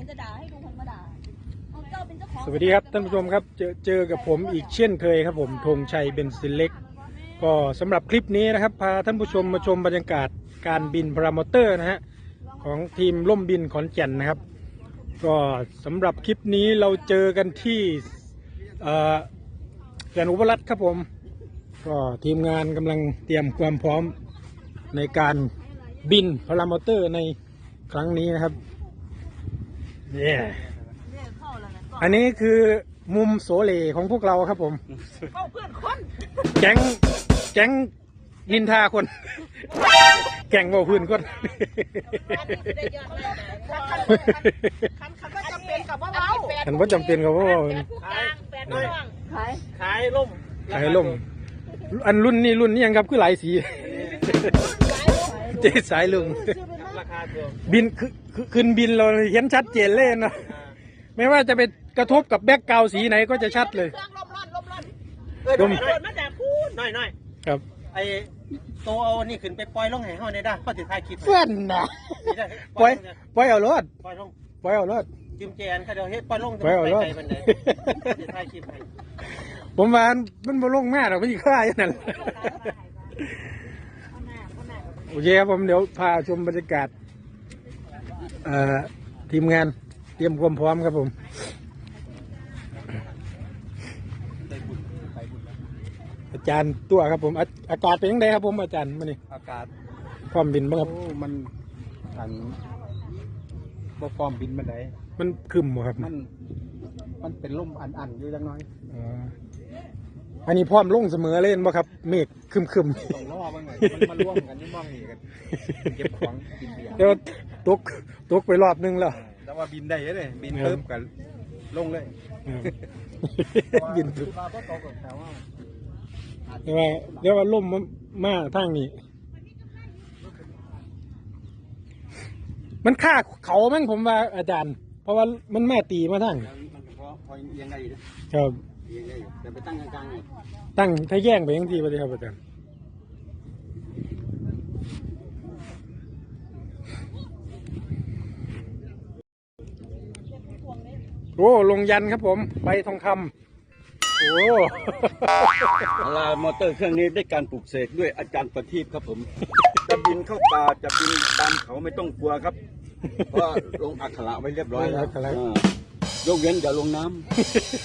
ห็นจะด่าให้ลุงพันมาด่าเอาเจ้าเป็นเจ้าของสวัสดีครับท่านผู้ชมครับเจอเจอกับผมอีกเช่นเคยครับผมธงชัยเบนซิเล็ก ก็สำหรับคลิปนี้นะครับ พาท่านผู้ชมมาชมบรรยากาศการบินพารามอเตอร์นะฮะของทีมล่มบินขอนแก่นนะครับ ก็สำหรับคลิปนี้เราเจอกันที่เอ่อแก่นอุบลรัตน์ครับผม ก็ทีมงานกำลังเตรียมความพร้อมในการบินพารามอเตอร์ในครั้งนี้นะครับ เนี่ยเนี่ยเข้าแล้วนะอันนี้คือมุมโสเลของพวกเราครับผมเข้าเพื่อนคนแก๊งแก๊งนินทาคน แก๊งว่าพื้นคนได้ยอดเลยคันคันว่าจำเป็นกับว่าเราอันว่าจำเป็นกับว่าแปดผู้กลางแปดน้องขายขายล่มขายล่ม อันรุ่นนี้รุ่นนี้ยังครับคือหลายสี เจ๊สายลุงราคาเดียวบินคือคือ ขึ้นบินเราเห็นชัดเจนเลยนะไม่ว่าจะไปกระทบกับแบ็กกราวสีไหนก็จะชัดเลยเครื่องลมร้อนลมร้อนเออล่มหน่อยมาจากพูดหน่อยหน่อยครับไอ้โตเอานี่ขึ้นไปปล่อยลงแห่ห้องในได้ข้อติดท้ายคลิปเพื่อนนะนี่ได้ปล่อยปล่อยเอารถปล่อยลงปล่อยเอารถ จิ้มเจนเขาเดี๋ยวเฮ็ดปล่อยลงจะปล่อยเอาไปรถไกลบันไดติดท้ายคลิปให้ผมว่ามันบ่ลงมากหรอกมันค่าอย่างนั้นโอเคครับผมเดี๋ยวพาชมบรรยากาศเอ่อ ทีมงานเตรียมความพร้อมครับผมอาจารย์ตัวครับผมอาอากาศเป็นยังไงครับผมอาจารย์มานี่อากาศความบินบ้างครับโอ้มันอันบ่ฟอร์มบินบันไดมันคึมบ่ครับมันมันเป็นลมอันๆอยู่จังน้อยอ๋ออันนี้พร้อมลงเสมอเลยเห็นบ่ครับ เมฆคึมคึมต้องรอบ้างไงมันมาร่วมกันนี่มองนี่กันเก็บของกินเบียร์เดี๋ยว ตกตกไปรอบนึงแล้ว แต่ว่าบินได้เลยบินครับเพิ่มกันลงเลยบินปึ๊บว่าบ่ตกกับแต่ว่าเดี๋ยวว่าเดี๋ยวว่าล่มมามาทางนี้ มันฆ่าเขาแม่งผมว่าอาจารย์ เพราะว่ามันแม่ตีมาทางมันพอพอเอียงได้อยู่นะครับเอียงได้อยู่แต่ไปตั้งกลางๆไงตั้งถ้าแย่งไปยังทีไปเลยครับอาจารย์ โอ้ลงยันครับผมใบทองคำโอ้ลามอเตอร์เครื่องนี้ได้การปลูกเสกด้วยอาจารย์ประทีปครับผม จะบินเข้าป่าจะบินตามเขาไม่ต้องกลัวครับ เพราะลงอักขระไว้เรียบร้อยแล้วอ่ายกเว้นอย่าลงน้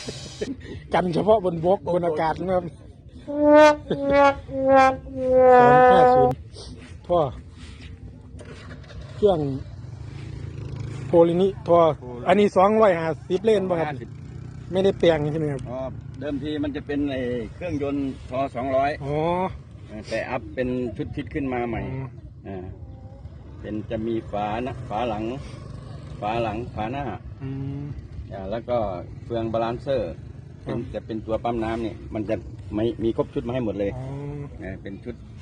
ำกันเฉพาะบนบกบนอากาศนะครับสองห้าศูนย์ท่อเครื่อง โพลินิท่ออันนี้สองร้อยห้าสิบเล่นป่ะครับ ไม่ได้เปลียงใช่ไหมครับ อ๋อ เดิมทีมันจะเป็นไอ้เครื่องยนต์ทอสองร้อยอ๋อ แต่อัพเป็นชุดคิดขึ้นมาใหม่อ๋ออ่า เป็นจะมีฝานะฝาหลัง ฝาหลังฝาหน้า อืมอ่า แล้วก็เฟืองบาลานเซอร์ เป็นครับจะเป็นตัวปั๊มน้ำนี่มันจะไม่มีครบชุดมาให้หมดเลย อ๋อนะเป็นชุดอ่า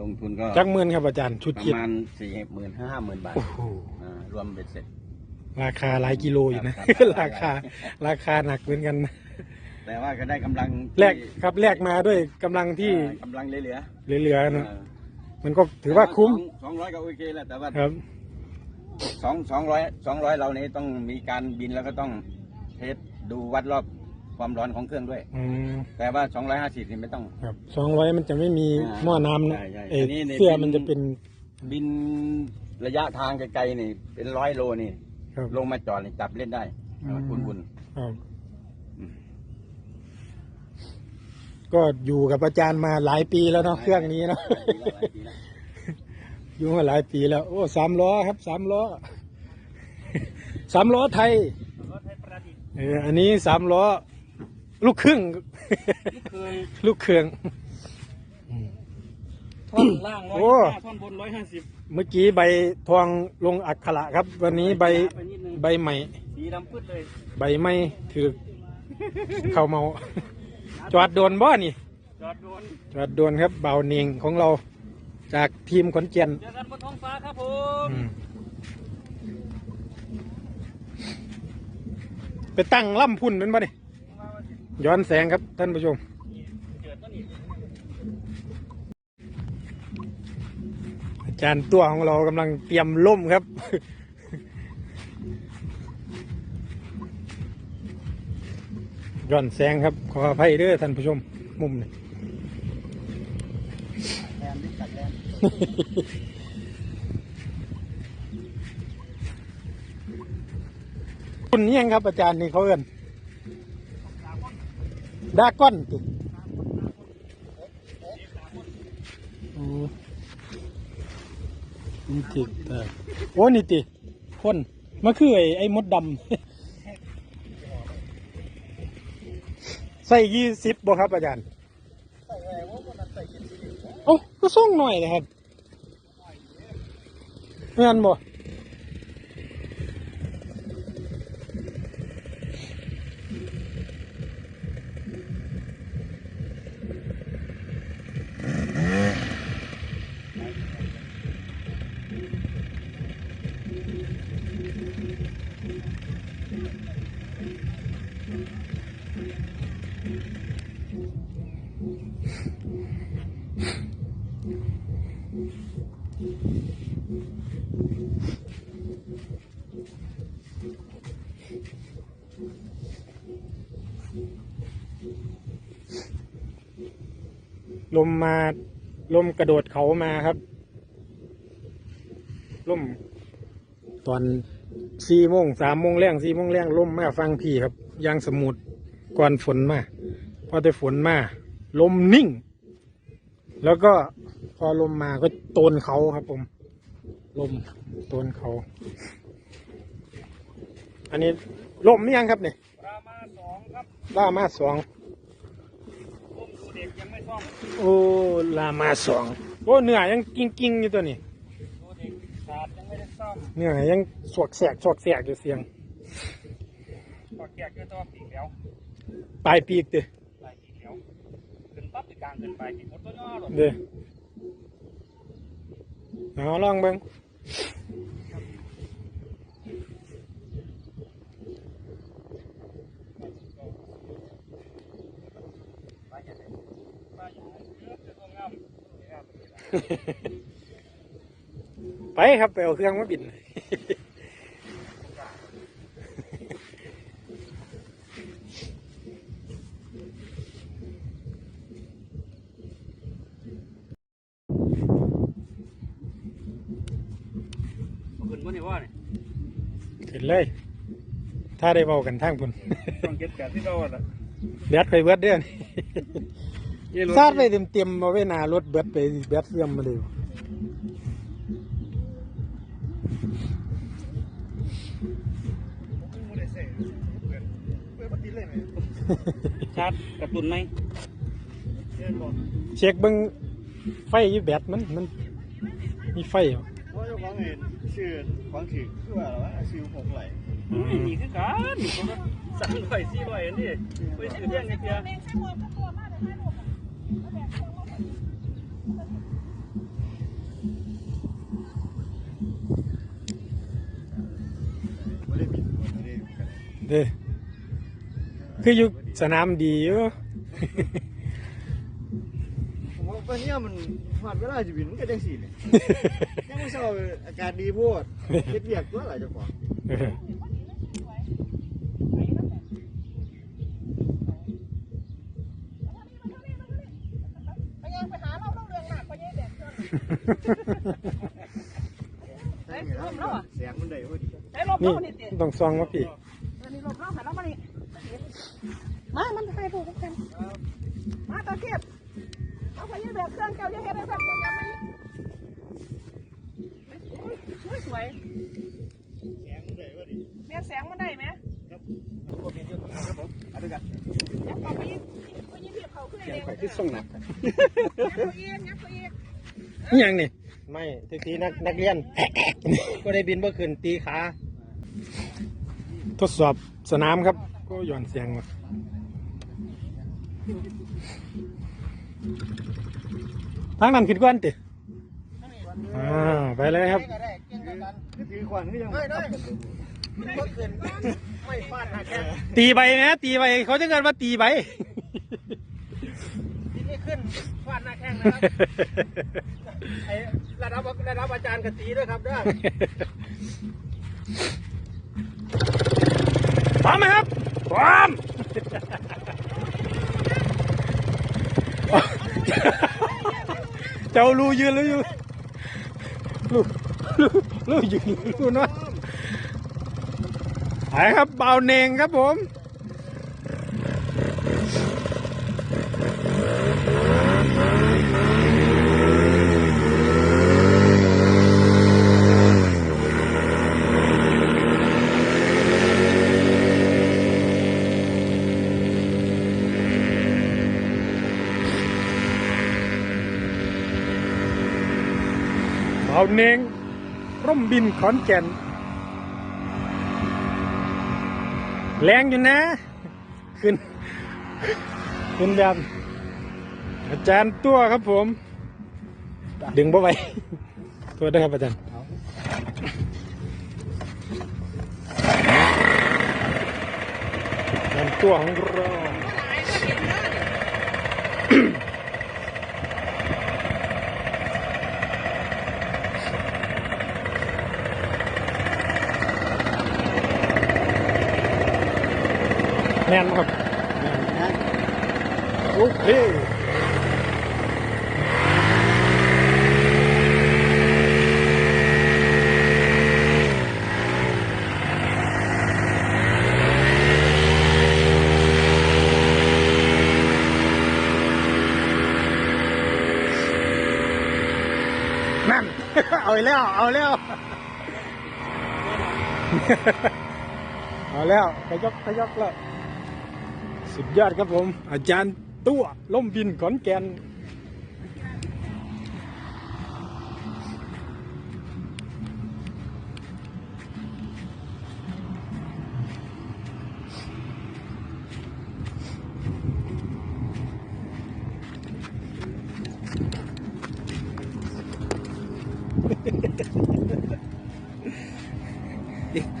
ลงทุนก็จักหมื่นครับอาจารย์ชุดประคิดมาณสี่หมื่นห้าหมื่นบาทโอ้โหอ่ารวมเบ็ดเสร็จ ราคาหลายกิโลอยู่นะ ครับ ราคาราคาหนักเหมือนกันนะแต่ว่าก็ได้กำลังแลกครับแลกมาด้วยกำลังที่อ่ากำลังเหลือเหลือๆๆนะอ่ามันก็ถือว่าคุ้มสองร้อยก็โอเคแหละแต่ว่าครับ สองสองร้อยสองร้อยเรานี้ต้องมีการบินแล้วก็ต้องเทสดูวัดรอบ ความร้อนของเครื่องด้วย อืมแต่ว่าสองร้อยห้าสิบนี่ไม่ต้อง ครับสองร้อยมันจะไม่มีอ่าหม้อน้ำนะใช่ใช่เอ่ออนนี้เนี่ยเสื้อเป็น มันจะเป็นบินระยะทางไกลๆนี่ เป็นร้อยโลนี่ ครับ ลงมาจอดนี่จับเล่นได้อืมอุ่นครับอืม ก็อยู่กับอาจารย์มาหลายปีแล้วๆเนาะเครื่องนี้เนาะหลายปีแล้วหลายปีแล้วอยู่มาหลายปีแล้ว โอ้สามล้อครับสามล้อ สามล้อไทยรถไทยประดิษฐ์เอออันนี้สามล้อ ลูกครึ่ง เคยลูกเครื่องอืมท่อนล่างร้อยโอ้ ห้าท่อนบนร้อยห้าสิบเมื่อกี้ใบทองลงอักขระครับ วันนี้ใบไปนิดนึงใบใหม่ สีดำพืดเลยใบไม้ถือเข้าเมา จอดโดนบ่นี่ จอดโดนจอดโดนครับเบาเนียงของเราจากทีมขอนแก่นเจอกันบนท้องฟ้าครับผมอืมไปตั้งล่ำพุ่นเป็นบ่นี่ ย้อนแสงครับท่านผู้ชม อาจารย์ตัวของเรากำลังเตรียมล่มครับ ย้อนแสงครับ ขออภัยเด้อท่านผู้ชม มุมนี้คุณยังครับอาจารย์นี่เขาเอิ้น ดาก้อนติโอ้นี่ติแต่โอ้นี่ติคนมันคือไอ้ไอ้มดดำใส่ยี่สิบบ่ครับอาจารย์ใส่แหวนว่ามันใส่กินสิโอ้าก็ส่งหน่อยเลยครับเงินบ่ มมาลมกระโดดเขามาครับลมตอนสี่โมงสามโมงแรงสี่โมงแรงลมมาฟังพี่ครับยางสมุดก่อนฝนมาพอแต่ฝนมาลมนิ่ง แล้วก็พอลมมาก็โตนเขาครับผม ลมโตนเขา อันนี้ลมนี่ยังครับเนี่ยรามาสองครับล่ามาสองผมดูเด็ กยังไม่ซ่อมโอ้ลามาสองโอ้เนื้อยังกิ้งกิ้งๆอยู่ตัวนี้ดูเด็กขาดยังไม่ได้ซ่อมเนื้อยังสวกแสกสวกแสกอยู่เสียงปอดแกกคือตัวปีกแล้วปลายปีกเด้อปลายปีกแล้วขึ้นปั๊บติดกลางขึ้นไปปีกหมดตัวย่อหรอกเด้อเอาลองเบิ่ง ปลายอย่างไรปลายอย่างไรเลือกจะตัวงาม ไปครับไปเอาเครื่องมาบินขึ้นบนนี่ว่าเนี่ยขึ้นเลย ถ้าได้เบากันทางพุ่นต้องเก็บแกะที่เราอะแบตไปเบิดเด้อนี่ ซาดไปเต็มๆมาไว้หน้ารถเบิดไปแบตเสื่อมมาเลยชาร์จกระตุ้นไหมเช็คเบิ่งไฟอยู่แบตมันมันมีไฟเหรอเพราะเจ้าของเห็นชื่อของถือคือว่าอะไรวะชื่อหกไหลไม่มีคือกันผมก็สั่งร้อยสี่ร้อยอันนี้ไปซื้อเรื่องในเพีย เด้อคืออยู่สนามดีอยู่ ผมว่าวันนี้มันผ่านเวลาจะบินมันก็จังสี่เนี่ยยังไม่เศร้าอากาศดีโพดเฮ็ดเวียกตัวหลายเจ้าของไปยังไปหาเราต้องเรืองหนักไปยังแดดเกินใช่ไหมล่ะเสียงมันได้พอดีไอ้ลมนี่เรานี่ติ ต้องซองมาพี่ อันนี้ลมเราหันเรามานี่ มา มันให้ถูกกัน มาตะเกียบเอาไปยังแบบเครื่องเก่ายังเห็นได้แบบยังไม่สวยสวยเสียงมันได้พอดีแม่แสงมันได้ไหมเอาด้วยกันยับเขาไปยิงไปยิงเพียบเขาขึ้นเองไปที่ส่งหนักยับเขาเองยับเขาเองนี่ยังนี่ไม่ทีทีนักนักเรียน ก็ได้บินเมื่อคืนตีขาทดสอบสนามครับ ก็หย่อนเสียงว่ะ ทางนั้นขึ้นก้อนติอ่าไปเลยครับคือถือขวานก็ยังไม่ได้ตีใบนะตีใบเขาจะเกิดว่าตีใบที่นี่ขึ้นฟาดหน้าแข้งนะครับไอ้ระดับระดับอาจารย์กตีด้วยครับเด้อพร้อมไหมครับพร้อม เจ้ารู้ยืนแล้วอยู่รู้รู้รู้ยืนรู้นะไปครับเบาเนงครับผม เบาเนงร่มบินขอนแก่น แรงอยู่นะ ขึ้น ขึ้นยันอาจารย์ตัวครับผม ดึงบ่ไหวตัวได้ครับอาจารย์อาจารย์ตัวของเรา แน่นครับแน่นนะโอเคนั่นเอาอีกแล้วเอาแล้วเอาแล้วขยกขยกแล้ว สุดยอดครับผม อาจารย์ตัวล่มบินขอนแก่น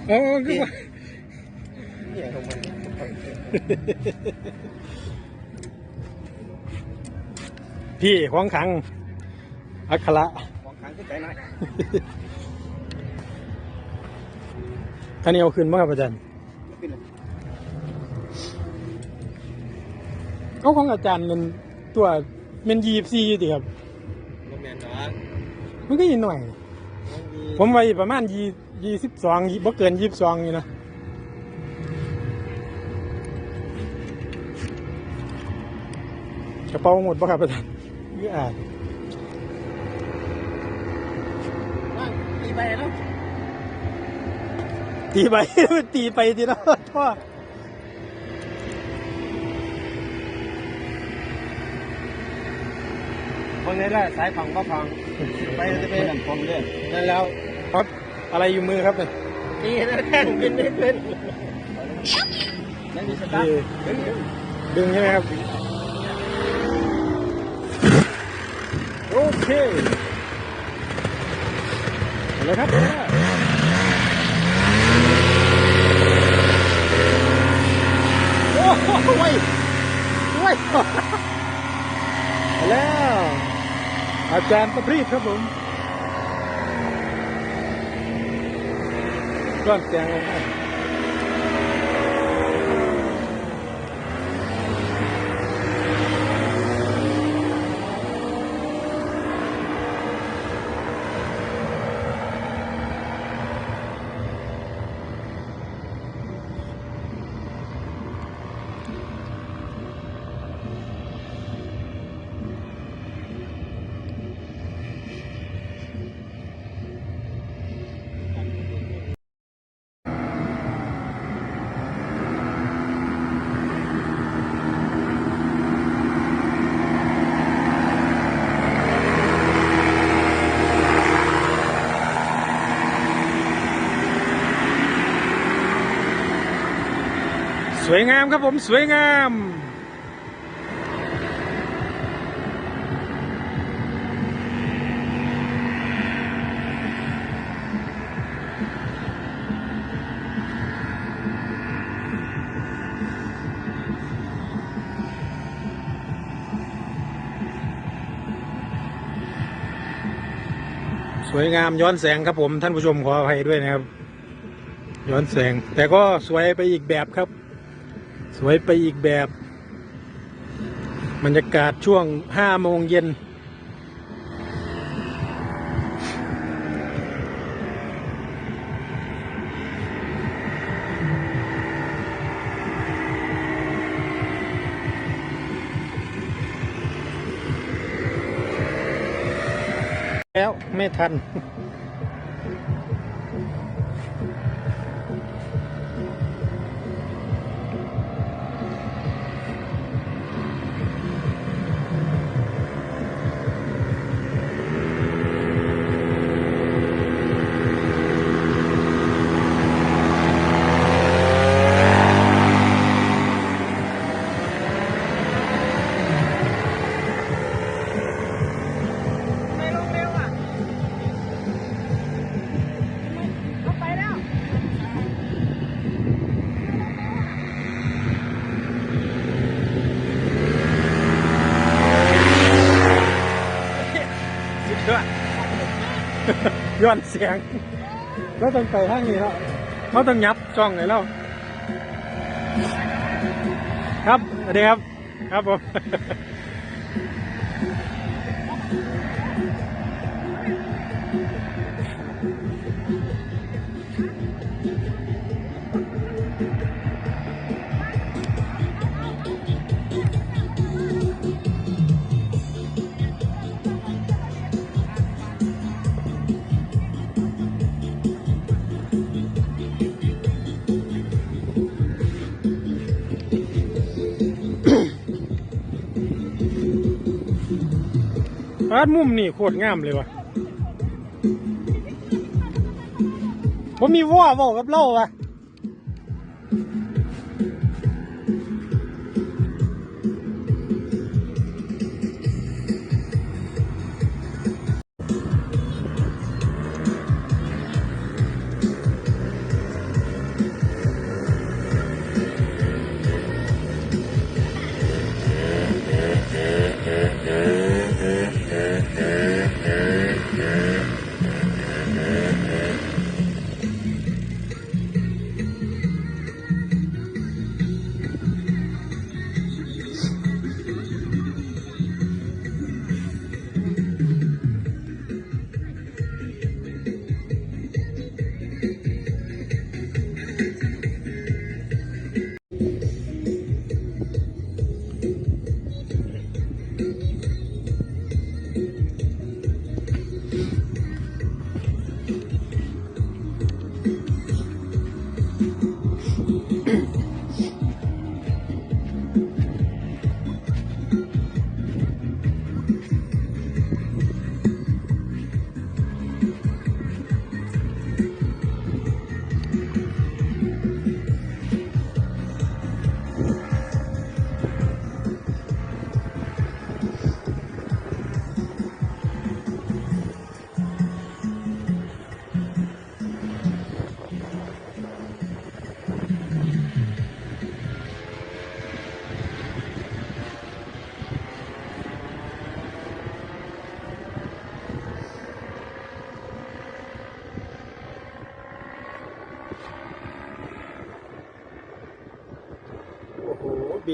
โอ้คือว่า พี่ของขัง อัคระของขังขึ้นใจหน่อยคันนี้เอาขึ้นมาครับอาจารย์ขึ้นเลยเอาของอาจารย์มันตัวเมนยีบซีติครับโมเมนต์เนาะมันก็ยินหน่อย ผมไว้ประมาณยี่ยี่สิบสองบ่เกินยี่สิบสองอยู่นะ กระเป๋าหมดปะครับอาจารย์ยี่อ่านตีไปแล้วตีไปตีไปทีละท่อคนนี้แหละสายฝังก็ฝังไปจะไปนั่นฟังเรื่องนั่นแล้วครับอะไรอยู่มือครับเนี่ยนี่นะแท่งบินไม่ขึ้นนั่นมีสตาร์ทดึงดึงดึงใช่ไหมครับ โอ เคเอาเลยครับโอ้โหไว้ไว้แล้วอาจารย์ประพรีดครับผมก้อนเสียงลงไป วยงามครับผมสวยงามสวยงามย้อนแสงครับผมท่านผู้ชมขออภัยด้วยนะครับ ย้อนแสงแต่ก็สวยไปอีกแบบครับ วยไปอีกแบบ บรรยากาศช่วงห้าโมงเย็น แล้วไม่ทัน ไม่ลงเร็วอะเอาไปแล้ว สุดยอด ย้อนเสียงแล้วต้องไปทางนี้แล้วเราต้องยับจ้องเลยแล้วครับสวัสดีครับ ครับผมานมุมนี่โคตรงามเลยวะผมมีว่าบอกกับเล่าวะ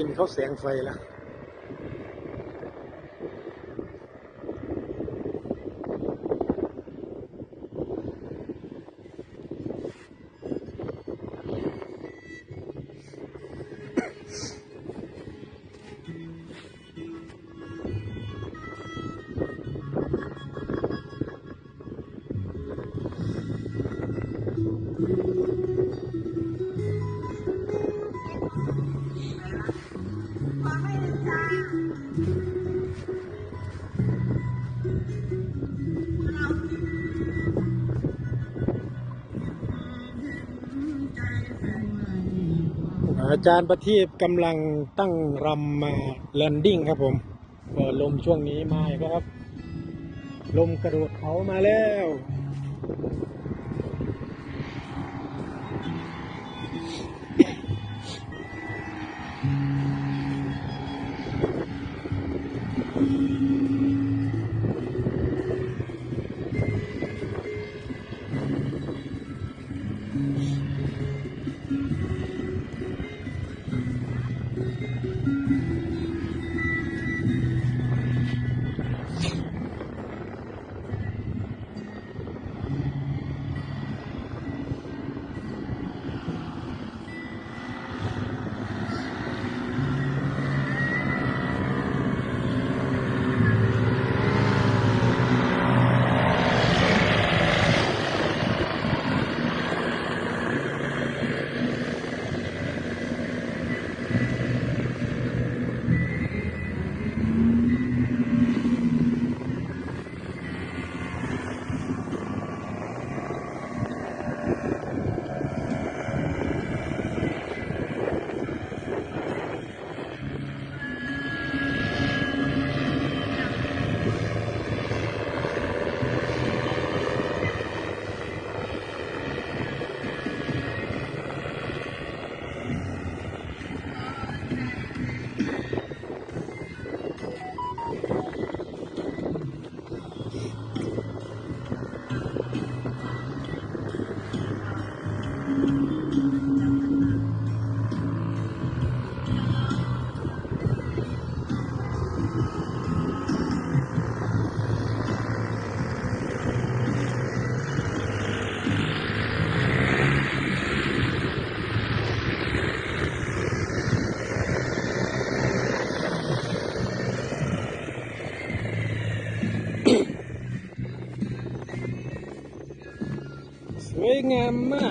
นเขาแสงไฟแล้ว อาจารย์ประทีปกำลังตั้งรำมาแลนดิ้งครับผมก็ลมช่วงนี้มาแล้วครับ ลมกระโดดเขามาแล้ว เมื่อ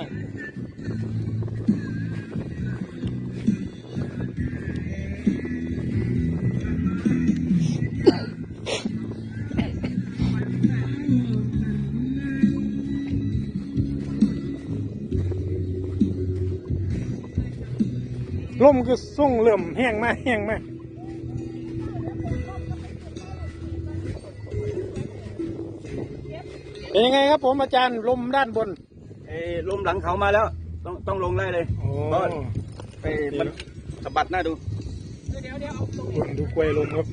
ลมคือส่งเริ่มแห้งมากแห้งมากเป็นยังไงครับผมอาจารย์ลมด้านบน หลังเขามาแล้ว ต้องต้องลงได้เลยโอ้เพราะไปมันสะบัดหน้าดูเดี๋ยวเดี๋ยวเอาตรงคุณดูกล้วยลมครับ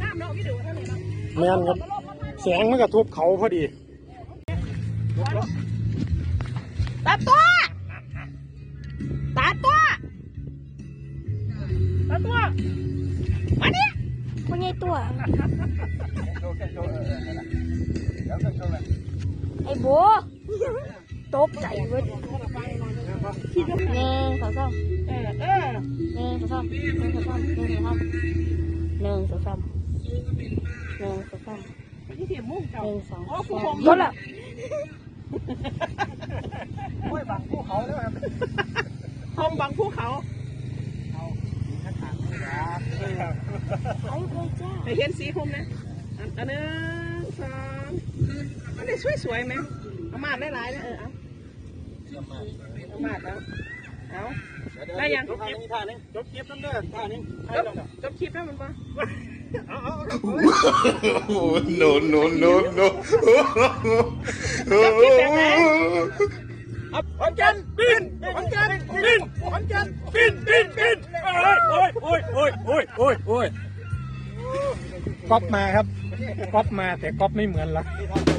งามเนาะพี่ดูเท่านี้เนาะแม่นครับแสงมันกระทบเขาพอดีตาตัว กใจเว้ยหนึ่งสองสามเออเออหนึ่งสองสามหนึ่งสองสามหนึ่งสองสามหนึ่งสองสามหนึ่งสองสามที่เสียมุ่งเก่านึ่งสองอ๋อสามผู้ผมหมดละโอ้ยบังภูเขาแล้วครับคมบังภูเขาไอ้เลยจ้าไปเห็นสีคมนะอันอันหนึ่งสองอันนี้สวยๆไหมอามาดได้หลายนะเออเออ มาดแล้วเอาได้ยังจบคลิปท่านึงจบคลิปน้ำเด้อท่านึงจบจบคลิปแล้วมันปะ no, no, no, no. จบคลิปแบบไหนขอนแก่นบินขอนแก่นบินขอนแก่นบินบินบินโอ้ยโอ้ยโอ้ยโอ้ยโอ้ยโอ้ยก๊อปมาครับก๊อปมาแต่ก๊อปไม่เหมือนละนี่ทำ